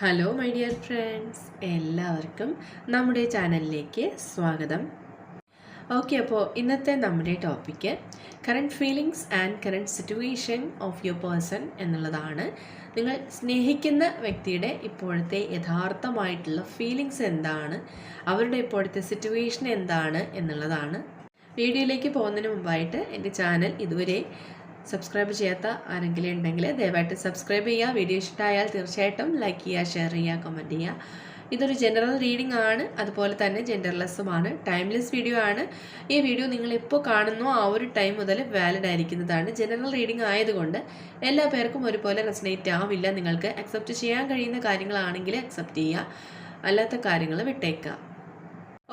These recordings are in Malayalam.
ഹലോ മൈ ഡിയർ ഫ്രണ്ട്സ് എല്ലാവർക്കും നമ്മുടെ ചാനലിലേക്ക് സ്വാഗതം. ഓക്കെ അപ്പോൾ ഇന്നത്തെ നമ്മുടെ topic current feelings and current situation of your person എന്നുള്ളതാണ്. നിങ്ങൾ സ്നേഹിക്കുന്ന വ്യക്തിയുടെ ഇപ്പോഴത്തെ യഥാർത്ഥമായിട്ടുള്ള ഫീലിങ്സ് എന്താണ്? അവരുടെ ഇപ്പോഴത്തെ സിറ്റുവേഷൻ എന്താണ്? എന്നുള്ളതാണ്. വീഡിയോയിലേക്ക് പോകുന്നതിന് മുമ്പായിട്ട് എന്റെ ചാനൽ ഇതുവരെ സബ്സ്ക്രൈബ് ചെയ്യാത്ത ആരെങ്കിലും ഉണ്ടെങ്കിൽ ദയവായിട്ട് സബ്സ്ക്രൈബ് ചെയ്യുക. വീഡിയോ ഇഷ്ടമായാൽ തീർച്ചയായിട്ടും ലൈക്ക് ചെയ്യുക ഷെയർ ചെയ്യുക കമന്റ് ചെയ്യുക. ഇതൊരു ജനറൽ റീഡിംഗ് ആണ്. അതുപോലെ തന്നെ ജെൻഡർലെസ്സുമാണ് ടൈംലെസ് വീഡിയോ ആണ്. ഈ വീഡിയോ നിങ്ങൾ ഇപ്പോൾ കാണുന്നോ ആ ഒരു ടൈം മുതൽ വാലിഡ് ആയിരിക്കുന്നതാണ് ജനറൽ റീഡിംഗ് ആയതുകൊണ്ട് എല്ലാ പേർക്കും ഒരുപോലെ റെസനേറ്റ് ആവില്ല. നിങ്ങൾക്ക് അക്സെപ്റ്റ് ചെയ്യാൻ കഴിയുന്ന കാര്യങ്ങളാണെങ്കിൽ അക്സെപ്റ്റ് ചെയ്യുക. അല്ലാത്ത കാര്യങ്ങൾ വിട്ടേക്കുക.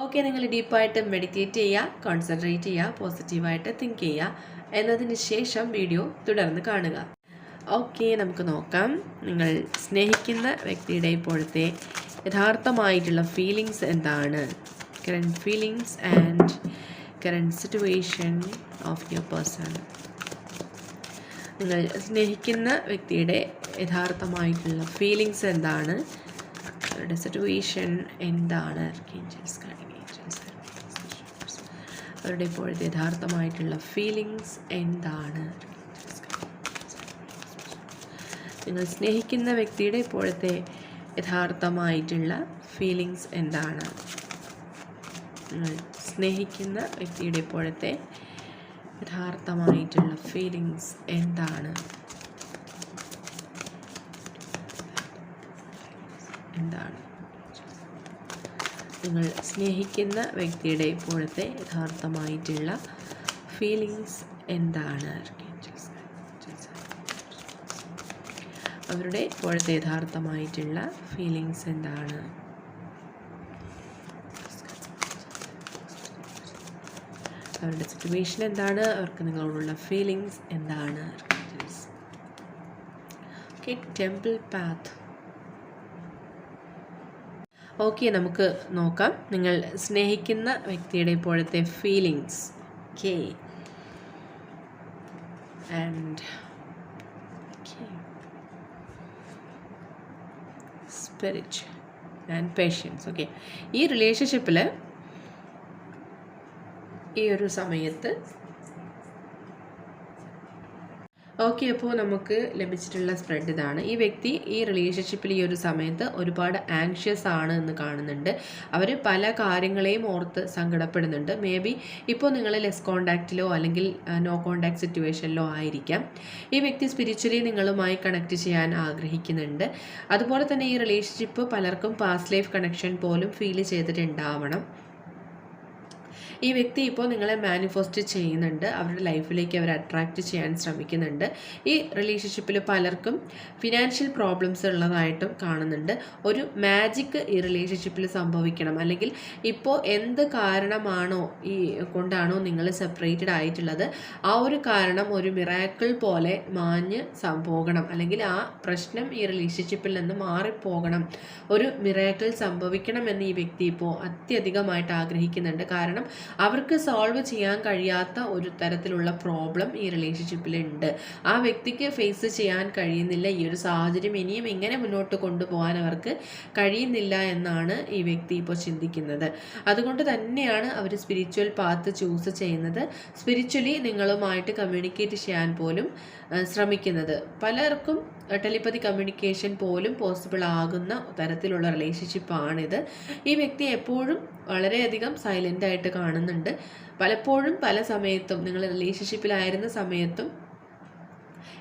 ഓക്കെ നിങ്ങൾ ഡീപ്പായിട്ട് മെഡിറ്റേറ്റ് ചെയ്യുക കോൺസെൻട്രേറ്റ് ചെയ്യുക പോസിറ്റീവായിട്ട് തിങ്ക് ചെയ്യുക. എന്നതിന് ശേഷം വീഡിയോ തുടർന്ന് കാണുക. ഓക്കെ നമുക്ക് നോക്കാം. നിങ്ങൾ സ്നേഹിക്കുന്ന വ്യക്തിയുടെ ഇപ്പോഴത്തെ യഥാർത്ഥമായിട്ടുള്ള ഫീലിങ്സ് എന്താണ്? Current feelings and current situation of your person നിങ്ങൾ സ്നേഹിക്കുന്ന വ്യക്തിയുടെ യഥാർത്ഥമായിട്ടുള്ള ഫീലിങ്സ് എന്താണ്? അവരുടെ സിറ്റുവേഷൻ എന്താണ്? അവരുടെ ഇപ്പോഴത്തെ യഥാർത്ഥമായിട്ടുള്ള ഫീലിങ്സ് എന്താണ്? നിങ്ങൾ സ്നേഹിക്കുന്ന വ്യക്തിയുടെ ഇപ്പോഴത്തെ യഥാർത്ഥമായിട്ടുള്ള ഫീലിങ്സ് എന്താണ്? നിങ്ങൾ സ്നേഹിക്കുന്ന വ്യക്തിയുടെ ഇപ്പോഴത്തെ യഥാർത്ഥമായിട്ടുള്ള ഫീലിങ്സ് എന്താണ്? എന്താണ്? നിങ്ങൾ സ്നേഹിക്കുന്ന വ്യക്തിയുടെ ഇപ്പോഴത്തെ യഥാർത്ഥമായിട്ടുള്ള ഫീലിങ്സ് എന്താണ്? അവരുടെ ഇപ്പോഴത്തെ യഥാർത്ഥമായിട്ടുള്ള ഫീലിങ്സ് എന്താണ്? അവരുടെ സിറ്റുവേഷൻ എന്താണ്? അവർക്ക് നിങ്ങളോടുള്ള ഫീലിങ്സ് എന്താണ്? ഓക്കെ ടെമ്പിൾ പാത്ത് ഓക്കെ നമുക്ക് നോക്കാം. നിങ്ങൾ സ്നേഹിക്കുന്ന വ്യക്തിയുടെ ഇപ്പോഴത്തെ feelings okay and spirit and patience okay ഈ റിലേഷൻഷിപ്പിൽ ഈ ഒരു സമയത്ത് ഓക്കെ അപ്പോൾ നമുക്ക് ലഭിച്ചിട്ടുള്ള സ്പ്രെഡ് ഇതാണ്. ഈ വ്യക്തി ഈ റിലേഷൻഷിപ്പിൽ ഈ ഒരു സമയത്ത് ഒരുപാട് ആങ്ഷ്യസ് ആണ് എന്ന് കാണുന്നുണ്ട്. അവർ പല കാര്യങ്ങളെയും ഓർത്ത് സങ്കടപ്പെടുന്നുണ്ട്. മേ ബി ഇപ്പോൾ നിങ്ങൾ ലെസ് കോണ്ടാക്റ്റിലോ അല്ലെങ്കിൽ നോ കോണ്ടാക്ട് സിറ്റുവേഷനിലോ ആയിരിക്കാം. ഈ വ്യക്തി സ്പിരിച്വലി നിങ്ങളുമായി കണക്ട് ചെയ്യാൻ ആഗ്രഹിക്കുന്നുണ്ട്. അതുപോലെ തന്നെ ഈ റിലേഷൻഷിപ്പ് പലർക്കും പാസ്റ്റ് ലൈഫ് കണക്ഷൻ പോലും ഫീൽ ചെയ്തിട്ടുണ്ടാവണം. ഈ വ്യക്തി ഇപ്പോൾ നിങ്ങളെ മാനിഫെസ്റ്റ് ചെയ്യുന്നുണ്ട്. അവരുടെ ലൈഫിലേക്ക് അവർ അട്രാക്റ്റ് ചെയ്യാൻ ശ്രമിക്കുന്നുണ്ട്. ഈ റിലേഷൻഷിപ്പിൽ പലർക്കും ഫിനാൻഷ്യൽ പ്രോബ്ലംസ് ഉള്ളതായിട്ടും കാണുന്നുണ്ട്. ഒരു മാജിക് ഈ റിലേഷൻഷിപ്പിൽ സംഭവിക്കണം. അല്ലെങ്കിൽ ഇപ്പോൾ എന്ത് കാരണമാണോ ഈ കൊണ്ടാണോ നിങ്ങൾ സെപ്പറേറ്റഡ് ആയിട്ടുള്ളത് ആ ഒരു കാരണം ഒരു മിറാക്കിൾ പോലെ മാഞ്ഞ് പോകണം അല്ലെങ്കിൽ ആ പ്രശ്നം ഈ റിലേഷൻഷിപ്പിൽ നിന്ന് മാറിപ്പോകണം. ഒരു മിറാക്കിൾ സംഭവിക്കണം എന്ന് ഈ വ്യക്തി ഇപ്പോൾ അത്യധികമായിട്ട് ആഗ്രഹിക്കുന്നുണ്ട്. കാരണം അവർക്ക് സോൾവ് ചെയ്യാൻ കഴിയാത്ത ഒരു തരത്തിലുള്ള പ്രോബ്ലം ഈ റിലേഷൻഷിപ്പിലുണ്ട് ആ വ്യക്തിക്ക് ഫേസ് ചെയ്യാൻ കഴിയുന്നില്ല. ഈ ഒരു സാഹചര്യം ഇനിയും എങ്ങനെ മുന്നോട്ട് കൊണ്ടുപോകാൻ അവർക്ക് കഴിയുന്നില്ല എന്നാണ് ഈ വ്യക്തി ഇപ്പോൾ ചിന്തിക്കുന്നത്. അതുകൊണ്ട് തന്നെയാണ് അവർ സ്പിരിച്വൽ പാത്ത് ചൂസ് ചെയ്യുന്നത്. സ്പിരിച്വലി നിങ്ങളുമായിട്ട് കമ്മ്യൂണിക്കേറ്റ് ചെയ്യാൻ പോലും ശ്രമിക്കുന്നത്. പലർക്കും ടെലിപ്പതി കമ്മ്യൂണിക്കേഷൻ പോലും പോസിബിൾ ആകുന്ന തരത്തിലുള്ള റിലേഷൻഷിപ്പാണിത് ഈ വ്യക്തി എപ്പോഴും വളരെയധികം സൈലന്റ് ആയിട്ട് കാണുന്നുണ്ട്. പലപ്പോഴും പല സമയത്തും നിങ്ങൾ റിലേഷൻഷിപ്പിലായിരുന്ന സമയത്തും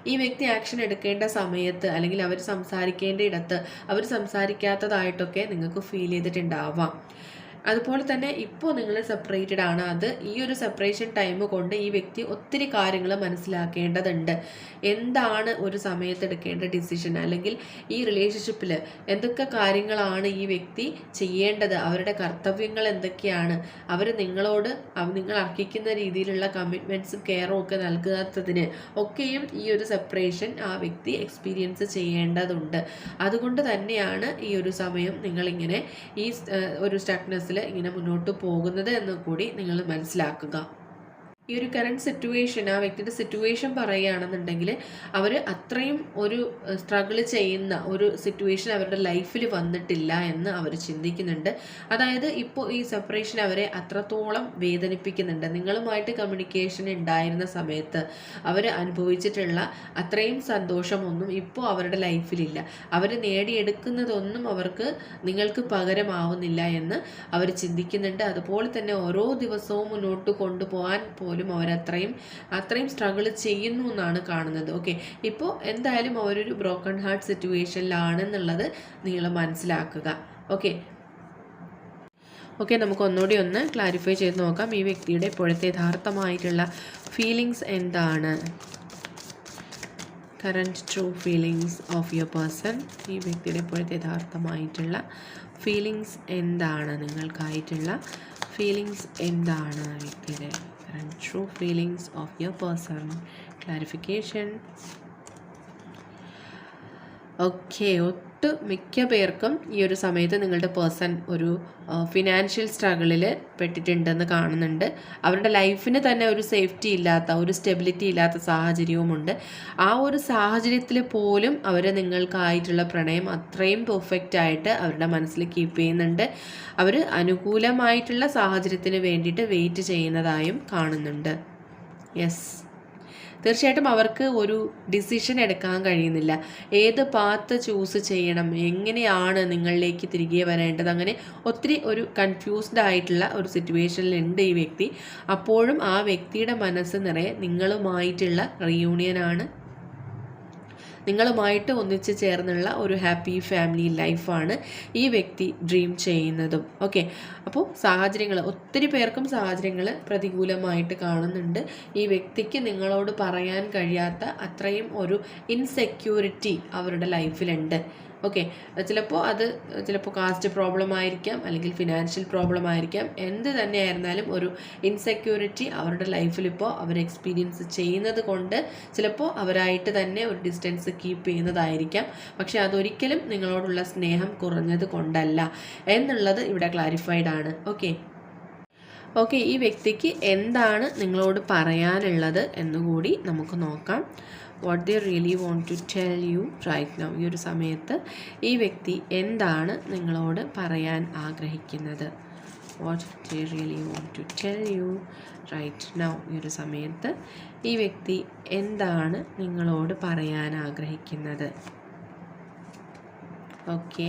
ഈ വ്യക്തി ആക്ഷൻ എടുക്കേണ്ട സമയത്ത് അല്ലെങ്കിൽ അവർ സംസാരിക്കേണ്ട ഇടത്ത് അവർ സംസാരിക്കാത്തതായിട്ടൊക്കെ നിങ്ങൾക്ക് ഫീൽ ചെയ്തിട്ടുണ്ടാവാം. അതുപോലെ തന്നെ ഇപ്പോൾ നിങ്ങൾ സെപ്പറേറ്റഡ് ആണ്. അത് ഈ ഒരു സെപ്പറേഷൻ ടൈം കൊണ്ട് ഈ വ്യക്തി ഒത്തിരി കാര്യങ്ങൾ മനസ്സിലാക്കേണ്ടതുണ്ട്. എന്താണ് ഒരു സമയത്ത് എടുക്കേണ്ട ഡിസിഷൻ അല്ലെങ്കിൽ ഈ റിലേഷൻഷിപ്പിൽ എന്തൊക്കെ കാര്യങ്ങളാണ് ഈ വ്യക്തി ചെയ്യേണ്ടത്? അവരുടെ കർത്തവ്യങ്ങൾ എന്തൊക്കെയാണ്? അവർ നിങ്ങളോട് നിങ്ങൾ അർഹിക്കുന്ന രീതിയിലുള്ള കമ്മിറ്റ്മെന്റ്സും കെയറും ഒക്കെ നൽകാത്തതിന് ഒക്കെയും ഈ ഒരു സെപ്പറേഷൻ ആ വ്യക്തി എക്സ്പീരിയൻസ് ചെയ്യേണ്ടതുണ്ട്. അതുകൊണ്ട് തന്നെയാണ് ഈ ഒരു സമയം നിങ്ങളിങ്ങനെ ഈ ഒരു സ്റ്റക്നെസ് ഇങ്ങനെ മുന്നോട്ട് പോകുന്നത് എന്ന് കൂടി നിങ്ങൾ മനസ്സിലാക്കുക. ഈ ഒരു കറണ്ട് സിറ്റുവേഷൻ ആ വ്യക്തിയുടെ സിറ്റുവേഷൻ പറയുകയാണെന്നുണ്ടെങ്കിൽ അവർ അത്രയും ഒരു സ്ട്രഗിൾ ചെയ്യുന്ന ഒരു സിറ്റുവേഷൻ അവരുടെ ലൈഫിൽ വന്നിട്ടില്ല എന്ന് അവർ ചിന്തിക്കുന്നുണ്ട്. അതായത് ഇപ്പോൾ ഈ സെപ്പറേഷൻ അവരെ അത്രത്തോളം വേദനിപ്പിക്കുന്നുണ്ട്. നിങ്ങളുമായിട്ട് കമ്മ്യൂണിക്കേഷൻ ഉണ്ടായിരുന്ന സമയത്ത് അവർ അനുഭവിച്ചിട്ടുള്ള അത്രയും സന്തോഷമൊന്നും ഇപ്പോൾ അവരുടെ ലൈഫിലില്ല അവർ നേടിയെടുക്കുന്നതൊന്നും അവർക്ക് നിങ്ങൾക്ക് പകരമാവുന്നില്ല എന്ന് അവർ ചിന്തിക്കുന്നുണ്ട്. അതുപോലെ തന്നെ ഓരോ ദിവസവും മുന്നോട്ട് കൊണ്ടുപോകാൻ പോലും അവരത്രയും അത്രയും സ്ട്രഗിൾ ചെയ്യുന്നു എന്നാണ് കാണുന്നത്. ഓക്കെ ഇപ്പോൾ എന്തായാലും അവരൊരു ബ്രോക്കൺ ഹാർട്ട് സിറ്റുവേഷനിലാണെന്നുള്ളത് നിങ്ങൾ മനസ്സിലാക്കുക. ഓക്കെ ഓക്കെ നമുക്ക് ഒന്നുകൂടി ഒന്ന് ക്ലാരിഫൈ ചെയ്ത് നോക്കാം. ഈ വ്യക്തിയുടെ ഇപ്പോഴത്തെ യഥാർത്ഥമായിട്ടുള്ള ഫീലിങ്സ് എന്താണ്? Current true feelings of your person ഈ വ്യക്തിയുടെ ഇപ്പോഴത്തെ യഥാർത്ഥമായിട്ടുള്ള ഫീലിങ്സ് എന്താണ്? നിങ്ങൾക്കായിട്ടുള്ള ഫീലിങ്സ് എന്താണ് വ്യക്തിയുടെ? and true feelings of your person. Clarification. Okay, okay. ഒട്ട് മിക്ക പേർക്കും ഈ ഒരു സമയത്ത് നിങ്ങളുടെ പേഴ്സൺ ഒരു ഫിനാൻഷ്യൽ സ്ട്രഗിളിൽ പെട്ടിട്ടുണ്ടെന്ന് കാണുന്നുണ്ട്. അവരുടെ ലൈഫിന് തന്നെ ഒരു സേഫ്റ്റി ഇല്ലാത്ത ഒരു സ്റ്റെബിലിറ്റി ഇല്ലാത്ത സാഹചര്യവുമുണ്ട്. ആ ഒരു സാഹചര്യത്തിൽ പോലും അവർ നിങ്ങൾക്കായിട്ടുള്ള പ്രണയം അത്രയും പെർഫെക്റ്റ് ആയിട്ട് അവരുടെ മനസ്സിൽ കീപ്പ് ചെയ്യുന്നുണ്ട്. അവർ അനുകൂലമായിട്ടുള്ള സാഹചര്യത്തിന് വേണ്ടിയിട്ട് വെയിറ്റ് ചെയ്യുന്നതായും കാണുന്നുണ്ട്. യെസ് തീർച്ചയായിട്ടും അവർക്ക് ഒരു ഡിസിഷൻ എടുക്കാൻ കഴിയുന്നില്ല. ഏത് പാത്ത് ചൂസ് ചെയ്യണം? എങ്ങനെയാണ് നിങ്ങളിലേക്ക് തിരികെ വരേണ്ടത്? അങ്ങനെ ഒത്തിരി ഒരു കൺഫ്യൂസ്ഡ് ആയിട്ടുള്ള ഒരു സിറ്റുവേഷനിലുണ്ട് ഈ വ്യക്തി. അപ്പോഴും ആ വ്യക്തിയുടെ മനസ്സ് നിറയെ നിങ്ങളുമായിട്ടുള്ള റീയൂണിയനാണ് നിങ്ങളുമായിട്ട് ഒന്നിച്ച് ചേർന്നുള്ള ഒരു ഹാപ്പി ഫാമിലി ലൈഫാണ് ഈ വ്യക്തി ഡ്രീം ചെയ്യുന്നതും. ഓക്കെ? അപ്പോൾ സാഹചര്യങ്ങൾ ഒത്തിരി പേർക്കും സാഹചര്യങ്ങൾ പ്രതികൂലമായിട്ട് കാണുന്നുണ്ട്. ഈ വ്യക്തിക്ക് നിങ്ങളോട് പറയാൻ കഴിയാത്ത അത്രയും ഒരു ഇൻസെക്യൂരിറ്റി അവരുടെ ലൈഫിലുണ്ട്. ഓക്കെ ചിലപ്പോൾ അത് ചിലപ്പോൾ കാസ്റ്റ് പ്രോബ്ലം ആയിരിക്കാം അല്ലെങ്കിൽ ഫിനാൻഷ്യൽ പ്രോബ്ലം ആയിരിക്കാം. എന്ത് തന്നെയായിരുന്നാലും ഒരു ഇൻസെക്യൂരിറ്റി അവരുടെ ലൈഫിൽ ഇപ്പോൾ അവർ എക്സ്പീരിയൻസ് ചെയ്യുന്നത് കൊണ്ട് ചിലപ്പോൾ അവരായിട്ട് തന്നെ ഒരു ഡിസ്റ്റൻസ് കീപ്പ് ചെയ്യുന്നതായിരിക്കാം. പക്ഷെ അതൊരിക്കലും നിങ്ങളോടുള്ള സ്നേഹം കുറഞ്ഞത് കൊണ്ടല്ല എന്നുള്ളത് ഇവിടെ ക്ലാരിഫൈഡ് ആണ്. ഓക്കെ ഓക്കെ ഈ വ്യക്തിക്ക് എന്താണ് നിങ്ങളോട് പറയാനുള്ളത് എന്നുകൂടി നമുക്ക് നോക്കാം. What they really want to tell you right now ഈ ഒരു സമയത്ത് ഈ വ്യക്തി എന്താണ് നിങ്ങളോട് പറയാൻ ആഗ്രഹിക്കുന്നത്? What they really want to tell you right now ഈ ഒരു സമയത്ത് ഈ വ്യക്തി എന്താണ് നിങ്ങളോട് പറയാൻ ആഗ്രഹിക്കുന്നത്? Okay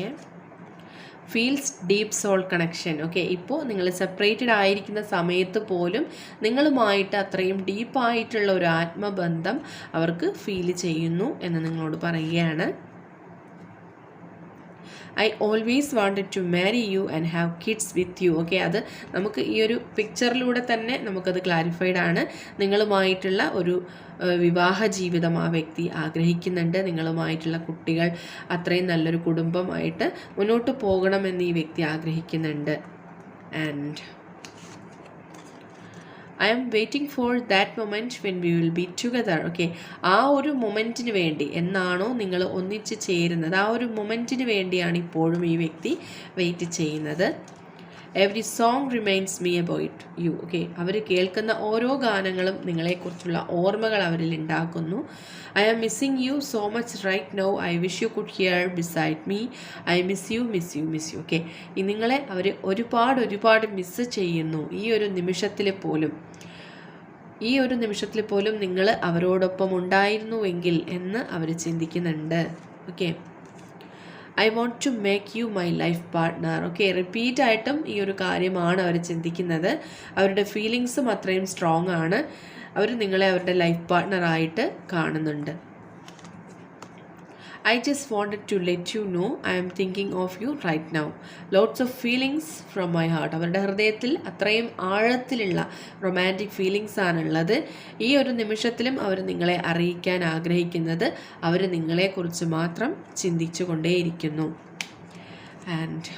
feels deep soul connection okay? ഇപ്പോൾ നിങ്ങൾ സെപ്പറേറ്റഡ് ആയിരിക്കുന്ന സമയത്ത് പോലും നിങ്ങളുമായിട്ട് അത്രയും ഡീപ്പായിട്ടുള്ള ഒരു ആത്മബന്ധം അവർക്ക് ഫീൽ ചെയ്യുന്നു എന്ന് നിങ്ങളോട് പറയുകയാണ്. I always wanted to marry you and have kids with you okay അത് നമുക്ക് ഈ ഒരു പിക്ചറിലൂടെ തന്നെ നമുക്കത് ക്ലാരിഫൈഡ് ആണ്. നിങ്ങളുമായിട്ടുള്ള ഒരു വിവാഹ ജീവിതം ആ വ്യക്തി ആഗ്രഹിക്കുന്നുണ്ട്. നിങ്ങളുമായിട്ടുള്ള കുട്ടികൾ അത്രയും നല്ലൊരു കുടുംബമായിട്ട് മുന്നോട്ട് പോകണമെന്ന് ഈ വ്യക്തി ആഗ്രഹിക്കുന്നുണ്ട്. And I'm waiting for that moment when we will be together okay ആ ഒരു മൊമെന്റിന് വേണ്ടി എന്നാണോ നിങ്ങൾ ഒന്നിച്ച് ചേരുന്നത്? ആ ഒരു മൊമെന്റിന് വേണ്ടിയാണ് ഇപ്പോഴും ഈ വ്യക്തി വെയിറ്റ് ചെയ്യുന്നത്. Every song reminds me about you okay അവർ കേൾക്കുന്ന ഓരോ ഗാനങ്ങളും നിങ്ങളെക്കുറിച്ചുള്ള ഓർമ്മകൾ അവരിൽ ഉണ്ടാക്കുന്നു. I am missing you so much right now I wish you could here beside me I miss you miss you miss you okay നിങ്ങളെ അവർ ഒരുപാട് ഒരുപാട് മിസ്സ് ചെയ്യുന്നു. ഈ ഒരു നിമിഷത്തിൽ പോലും. ഈ ഒരു നിമിഷത്തിൽ പോലും നിങ്ങൾ അവരോടൊപ്പം ഉണ്ടായിരുന്നുവെങ്കിൽ എന്ന് അവർ ചിന്തിക്കുന്നുണ്ട്. Okay I want to make you my life partner okay repeat ആയിട്ടും ഈ ഒരു കാര്യമാണ് അവർ ചിന്തിക്കുന്നത്. അവരുടെ ഫീലിങ്സും അത്രയും സ്ട്രോങ് ആണ്. അവർ നിങ്ങളെ അവരുടെ ലൈഫ് പാർട്ട്ണറായിട്ട് കാണുന്നുണ്ട്. I just wanted to let you know I'm thinking of you right now lots of feelings from my heart അവരുടെ ഹൃദയത്തിൽ അത്രയും ആഴത്തിലുള്ള റൊമാന്റിക് ഫീലിങ്സ് ആണുള്ളത്. ഈ ഒരു നിമിഷത്തിലും അവർ നിങ്ങളെ അറിയിക്കാൻ ആഗ്രഹിക്കുന്നത് അവർ നിങ്ങളെക്കുറിച്ച് മാത്രം ചിന്തിച്ചു കൊണ്ടേയിരിക്കുന്നു and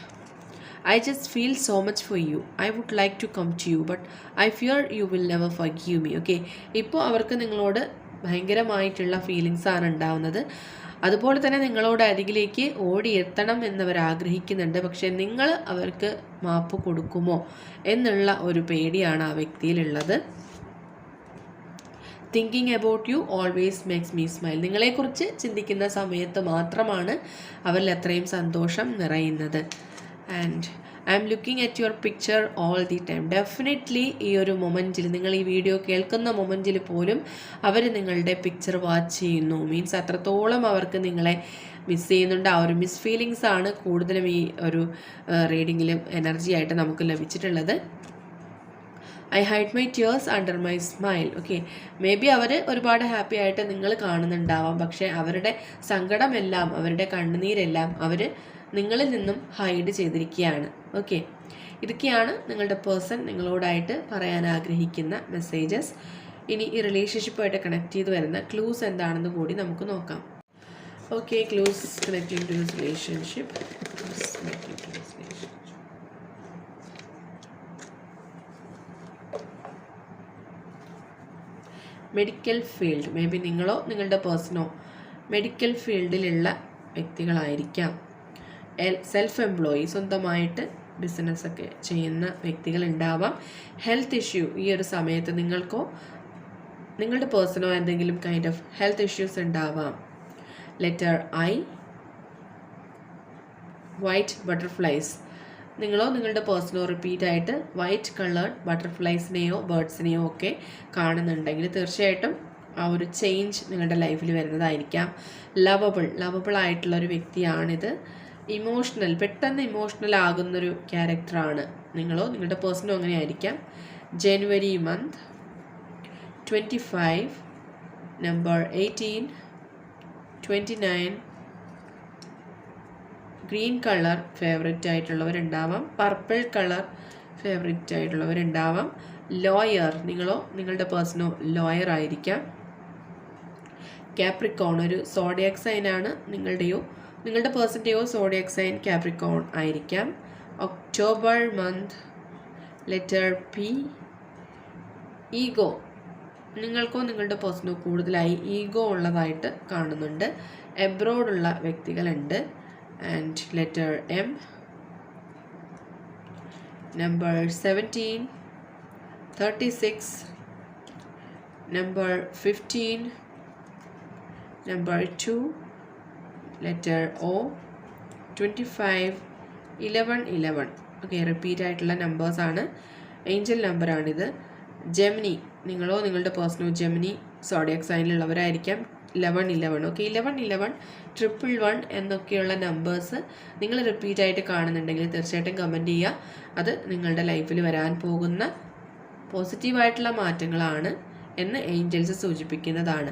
I just feel so much for you I would like to come to you but I fear you will never fie you me okay ഇപ്പോൾ അവർക്ക് നിങ്ങളോട് ഭയങ്കരമായിട്ടുള്ള ഫീലിങ്സ് ആണ് ഉണ്ടാവുന്നത്. അതുപോലെ തന്നെ നിങ്ങളോട് അരികിലേക്ക് ഓടിയെത്തണം എന്നവർ ആഗ്രഹിക്കുന്നുണ്ട്. പക്ഷേ നിങ്ങൾ അവർക്ക് മാപ്പ് കൊടുക്കുമോ എന്നുള്ള ഒരു പേടിയാണ് ആ വ്യക്തിയിലുള്ളത്. Thinking about you always makes me smile നിങ്ങളെക്കുറിച്ച് ചിന്തിക്കുന്ന സമയത്ത് മാത്രമാണ് അവരിൽ അത്രയും സന്തോഷം നിറയുന്നത്. And I'm looking at your picture all the time definitely ഈ ഒരു മൊമെന്റിൽ നിങ്ങൾ ഈ വീഡിയോ കേൾക്കുന്ന മൊമെന്റിൽ പോലും അവർ നിങ്ങളുടെ പിക്ചർ വാച്ച് ചെയ്യുന്നു. മീൻസ് അത്രത്തോളം അവർക്ക് നിങ്ങളെ മിസ് ചെയ്യുന്നുണ്ട്. ആ ഒരു മിസ് ഫീലിങ്സ് ആണ് കൂടുതലും ഈ ഒരു റീഡിങ്ങിലും എനർജി ആയിട്ട് നമുക്ക് ലഭിച്ചിട്ടുള്ളത്. I hide my tears under my smile okay maybe അവർ ഒരുപാട് ഹാപ്പി ആയിട്ട് നിങ്ങൾ കാണുന്നുണ്ടാവാം. പക്ഷേ അവരുടെ സങ്കടമെല്ലാം അവരുടെ കണ്ണുനീരെല്ലാം അവർ നിങ്ങളിൽ നിന്നും ഹൈഡ് ചെയ്തിരിക്കുകയാണ്. ഓക്കെ ഇതൊക്കെയാണ് നിങ്ങളുടെ പേഴ്സൺ നിങ്ങളോടായിട്ട് പറയാൻ ആഗ്രഹിക്കുന്ന മെസ്സേജസ് ഇനി ഈ റിലേഷൻഷിപ്പുമായിട്ട് കണക്ട് ചെയ്ത് വരുന്ന ക്ലൂസ് എന്താണെന്ന് കൂടി നമുക്ക് നോക്കാം. Okay clues connecting to this relationship to this relationship medical field maybe നിങ്ങളോ നിങ്ങളുടെ പേഴ്സണോ മെഡിക്കൽ ഫീൽഡിലുള്ള വ്യക്തികളായിരിക്കാം. സെൽഫ് എംപ്ലോയി സ്വന്തമായിട്ട് ബിസിനസ്സൊക്കെ ചെയ്യുന്ന വ്യക്തികൾ ഉണ്ടാവാം ഹെൽത്ത് ഇഷ്യൂ ഈ ഒരു സമയത്ത് നിങ്ങൾക്കോ നിങ്ങളുടെ പേഴ്സണോ എന്തെങ്കിലും കൈൻഡ് ഓഫ് ഹെൽത്ത് ഇഷ്യൂസ് ഉണ്ടാവാം. ലെറ്റർ ഐ വൈറ്റ് ബട്ടർഫ്ലൈസ് നിങ്ങളോ നിങ്ങളുടെ പേഴ്സണോ റിപ്പീറ്റ് ആയിട്ട് വൈറ്റ് കളേർഡ് ബട്ടർഫ്ലൈസിനെയോ ബേർഡ്സിനെയോ ഒക്കെ കാണുന്നുണ്ടെങ്കിൽ തീർച്ചയായിട്ടും ആ ഒരു ചേഞ്ച് നിങ്ങളുടെ ലൈഫിൽ വരുന്നതായിരിക്കാം. ലവബിൾ ലവബിൾ ആയിട്ടുള്ള ഒരു വ്യക്തിയാണിത്. ഇമോഷണൽ പെട്ടെന്ന് ഇമോഷണൽ ആകുന്നൊരു ക്യാരക്ടറാണ് നിങ്ങളോ? നിങ്ങളുടെ പേഴ്സണോ അങ്ങനെ ആയിരിക്കാം January month twenty five number eighteen twenty nine green colour favourite ആയിട്ടുള്ളവരുണ്ടാവാം. Purple colour favourite ആയിട്ടുള്ളവരുണ്ടാവാം. ലോയർ നിങ്ങളോ? നിങ്ങളുടെ പേഴ്സണോ ലോയർ ആയിരിക്കാം. കാപ്രിക്കോൺ ഒരു സോഡിയാക് സൈൻ ആണ് നിങ്ങളുടെയോ? നിങ്ങളുടെ പേഴ്സന്റെയോ സോഡിയക് സൈൻ കാപ്രിക്കോൺ ആയിരിക്കാം. October month letter P ego നിങ്ങൾക്കോ നിങ്ങളുടെ പേഴ്സണോ കൂടുതലായി ഈഗോ ഉള്ളതായിട്ട് കാണുന്നുണ്ട്. എബ്രോഡുള്ള വ്യക്തികളുണ്ട്. And letter M. Number 17, 36, number 15, number 2, letter O, 25, 11, 11. Okay repeat ആയിട്ടുള്ള നമ്പേഴ്സാണ് ഏഞ്ചൽ നമ്പറാണിത് ജെമിനി നിങ്ങളോ നിങ്ങളുടെ പേഴ്സണോ Gemini zodiac സൈനിലുള്ളവരായിരിക്കാം eleven eleven okay eleven eleven triple one എന്നൊക്കെയുള്ള നമ്പേഴ്സ് നിങ്ങൾ റിപ്പീറ്റ് ആയിട്ട് കാണുന്നുണ്ടെങ്കിൽ തീർച്ചയായിട്ടും കമന്റ് ചെയ്യുക. അത് നിങ്ങളുടെ ലൈഫിൽ വരാൻ പോകുന്ന പോസിറ്റീവായിട്ടുള്ള മാറ്റങ്ങളാണ്. എന്ന് ഏഞ്ചൽസ് സൂചിപ്പിക്കുന്നതാണ്.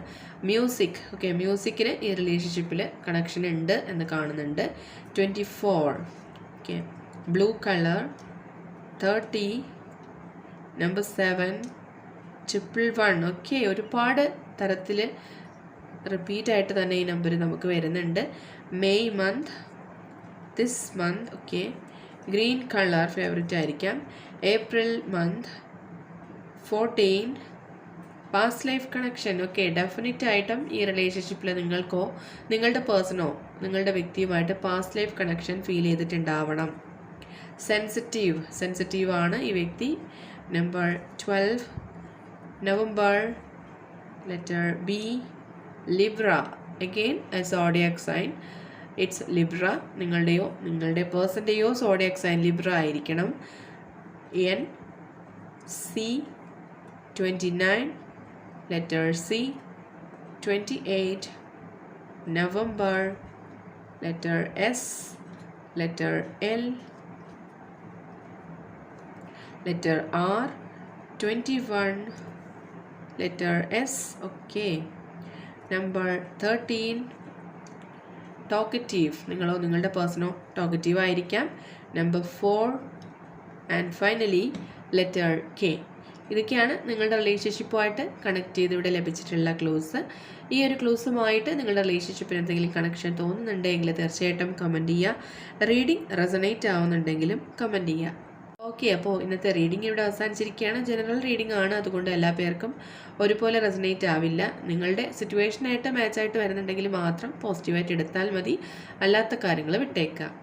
മ്യൂസിക് ഓക്കെ മ്യൂസിക്കിന് ഈ റിലേഷൻഷിപ്പിൽ കണക്ഷൻ ഉണ്ട് എന്ന് കാണുന്നുണ്ട്. Twenty four okay blue colour thirty number seven triple one okay ഒരുപാട് തരത്തിൽ റിപ്പീറ്റായിട്ട് തന്നെ ഈ നമ്പർ നമുക്ക് വരുന്നുണ്ട്. May month this month okay green colour favourite ആയിരിക്കാം. April month fourteen past life connection okay definite ആയിട്ടും ഈ റിലേഷൻഷിപ്പിൽ നിങ്ങൾക്കോ നിങ്ങളുടെ പേഴ്സണോ നിങ്ങളുടെ വ്യക്തിയുമായിട്ട് പാസ്റ്റ് ലൈഫ് കണക്ഷൻ ഫീൽ ചെയ്തിട്ടുണ്ടാവണം. സെൻസിറ്റീവ് സെൻസിറ്റീവ് ആണ് ഈ വ്യക്തി. Number twelve November letter B Libra again zodiac sign it's Libra നിങ്ങളുടെയോ നിങ്ങളുടെ പേഴ്സന്റെയോ സോഡിയാക് സൈൻ ലിബ്ര ആയിരിക്കണം. N C twenty nine twenty eight November letter S letter L letter R twenty one letter S okay number thirteen talkative നിങ്ങളോ നിങ്ങളുടെ പേഴ്സണോ ടോക്കറ്റീവ് ആയിരിക്കാം. Number four and finally letter K ഇതൊക്കെയാണ് നിങ്ങളുടെ റിലേഷൻഷിപ്പുമായിട്ട് കണക്ട് ചെയ്ത് ഇവിടെ ലഭിച്ചിട്ടുള്ള ക്ലൂസ് ഈ ഒരു ക്ലൂസുമായിട്ട് നിങ്ങളുടെ റിലേഷൻഷിപ്പിന് എന്തെങ്കിലും കണക്ഷൻ തോന്നുന്നുണ്ടെങ്കിൽ തീർച്ചയായിട്ടും കമന്റ് ചെയ്യുക. റീഡിംഗ് റെസനേറ്റ് ആവുന്നുണ്ടെങ്കിലും കമന്റ് ചെയ്യുക. ഓക്കെ അപ്പോൾ ഇന്നത്തെ റീഡിംഗ് ഇവിടെ അവസാനിച്ചിരിക്കുകയാണ്. ജനറൽ റീഡിംഗ് ആണ്. അതുകൊണ്ട് എല്ലാ പേർക്കും ഒരുപോലെ റെസനേറ്റ് ആവില്ല. നിങ്ങളുടെ സിറ്റുവേഷനായിട്ട് മാച്ചായിട്ട് വരുന്നുണ്ടെങ്കിൽ മാത്രം പോസിറ്റീവായിട്ട് എടുത്താൽ മതി. അല്ലാത്ത കാര്യങ്ങൾ വിട്ടേക്കാം